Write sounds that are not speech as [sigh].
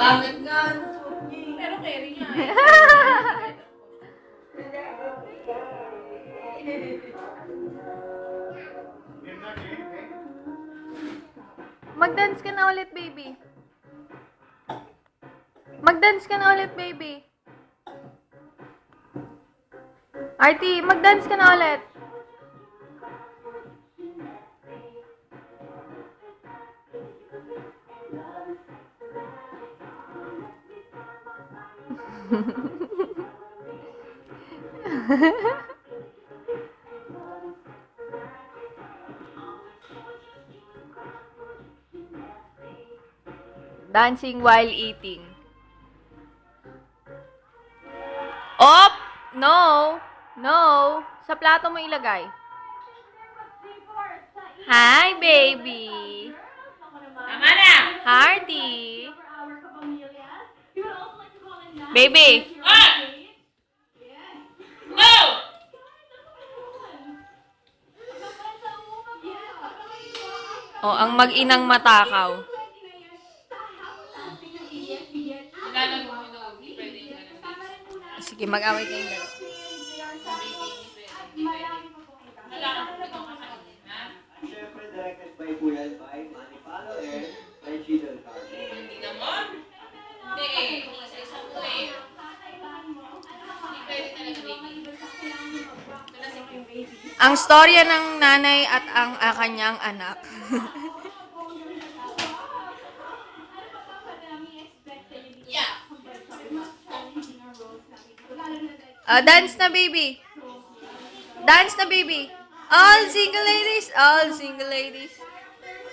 Pangit nga. Pero carry nga eh. Mag-dance ka na ulit, baby. Mag-dance ka na ulit, baby. Artie, mag-dance ka na ulit. [laughs] Dancing while eating. Op! No! No! Sa plato mo ilagay. Hi, baby! Baby! Ah! Go! Oh, ang mag-inang matakaw. Sige, mag-away ha? Siyempre, directed by Kuya by Manny Palo and by G. Del Carmen. Tingnan mo? Hindi eh. Isa-isa mo eh. Hindi pwede talaga baby. Ito na si baby. Ang storya ng nanay at ang ah, kanyang anak. Ah, [laughs] dance na, baby. Dance na, baby. All single ladies. All single ladies.